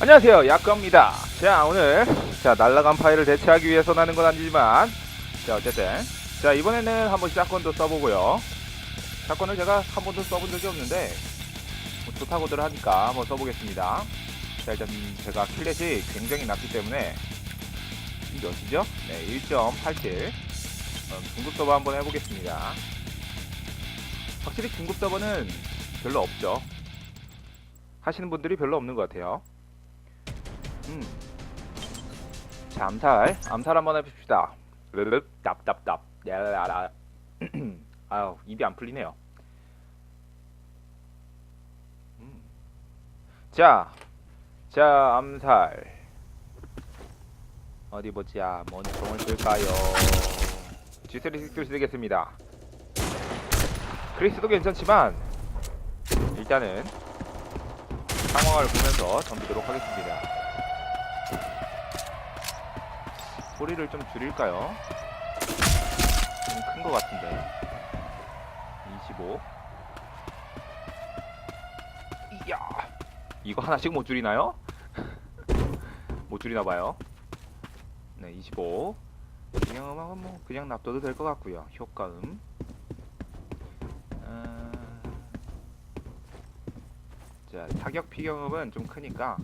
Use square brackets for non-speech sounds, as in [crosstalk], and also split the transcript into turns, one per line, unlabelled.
안녕하세요 약겁니다. 자 오늘 자 날라간 파일을 대체하기 위해서 나는 건 아니지만 자 어쨌든. 자 이번에는 한번 샷건도 써보고요. 샷건을 제가 한 번도 써본 적이 없는데 뭐 좋다고들 하니까 한번 써보겠습니다. 자 일단 제가 킬렛이 굉장히 낮기 때문에 이 몇이죠? 네 1.87 어, 중급 서버 한번 해보겠습니다. 확실히 중급 서버는 별로 없죠. 하시는 분들이 별로 없는 것 같아요 음. 자, 암살. 암살 한번 해봅시다. 르륵, 답답답. 야라라. 아유, 입이 안 풀리네요. 음. 자, 자, 암살. 어디 보자. 모니터를 쓸까요? G36를 쓰겠습니다. 크리스도 괜찮지만, 일단은 상황을 보면서 덤비도록 하겠습니다. 소리를 좀 줄일까요? 좀 큰 것 같은데. 25 이야. 이거 하나씩 못 줄이나요? [laughs] 못 줄이나 봐요. 네25 그냥 음악은 뭐 그냥 놔둬도 될 것 같고요. 효과음. 아, 자 타격 피경음은 좀 크니까